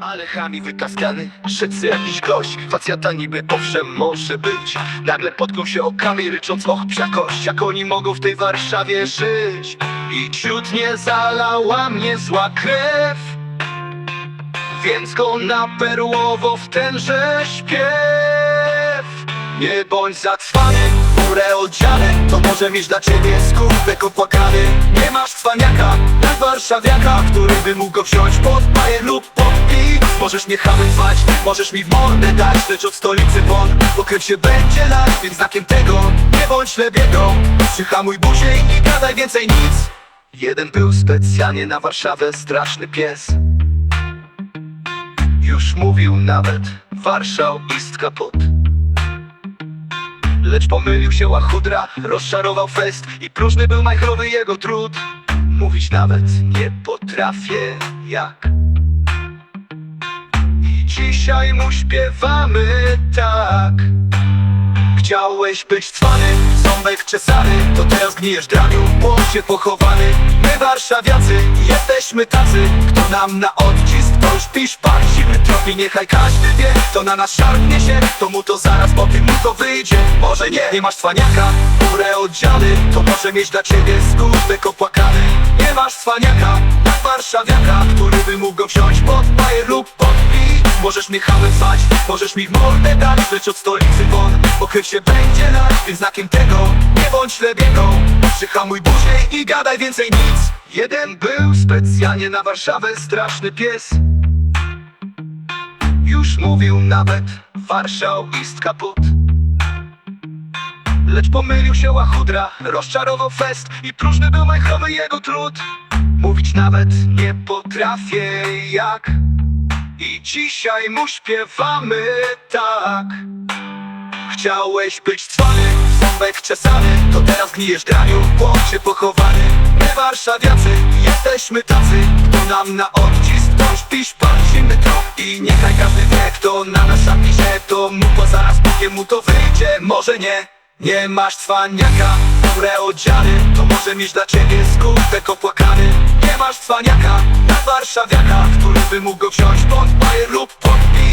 Ale chami wykaskany, szedł jakiś gość. Facjata niby owszem może być. Nagle potknął się okami rycząc och psiakość Jak oni mogą w tej Warszawie żyć? I ciut nie zalała mnie zła krew. Więc go na perłowo w tenże śpiew. Nie bądź zatrwany, górę odziany. To może mieć dla ciebie skórek opłakany Nie masz cwaniaka, jak warszawiaka Który by mógł go wziąć pod lub pod Możesz mnie hamywać, możesz mi w mordę dać Lecz od stolicy won, bo krew się będzie lać Więc znakiem tego, nie bądź lebiego. Przyhamuj buzię i nie gadaj więcej nic. Jeden był specjalnie na Warszawę straszny pies. Już mówił nawet Warszał ist kaput Lecz pomylił się łachudra, rozczarował fest I próżny był majchrowy jego trud. Mówić nawet nie potrafię jak dzisiaj mu śpiewamy tak. Chciałeś być cwany, ząbek czesany To teraz gnijesz draniu, błocie pochowany. My warszawiacy, jesteśmy tacy Kto nam na odcisk, to już pisz pan Zimy tropi, niechaj każdy wie To na nas szarpnie się, to mu to zaraz po tym mu to wyjdzie. Może nie, nie masz cwaniaka, górę oddziany To może mieć dla ciebie skutek opłakany Nie masz cwaniaka, warszawiaka Który by mógł go wziąć pod bajer lub pod Możesz mnie hamywać, możesz mi w mordę dać Lecz od stolicy won, krew się będzie lać Więc znakiem tego, nie bądź lebiego. Przyhamuj buzię i gadaj więcej nic. Jeden był specjalnie na Warszawę straszny pies. Już mówił nawet Warszał ist kaput Lecz pomylił się łachudra, rozczarował fest I próżny był majchrowy jego trud. Mówić nawet nie potrafię jak i dzisiaj mu śpiewamy tak. Chciałeś być cwany, ząbek czesany. To teraz gnijesz draniu, błądzie pochowany. My warszawiacy, jesteśmy tacy. Kto nam na odcisk, to już pisz pan zimny trop. I niechaj każdy wie, kto na nas pisze To mu bo zaraz mu to wyjdzie. Może nie, nie masz cwaniaka Górę odziany, to może mieć dla ciebie skutek opłakany Nie masz cwaniaka, na warszawiaka Który by mógł go wziąć pod bajer lub pod pik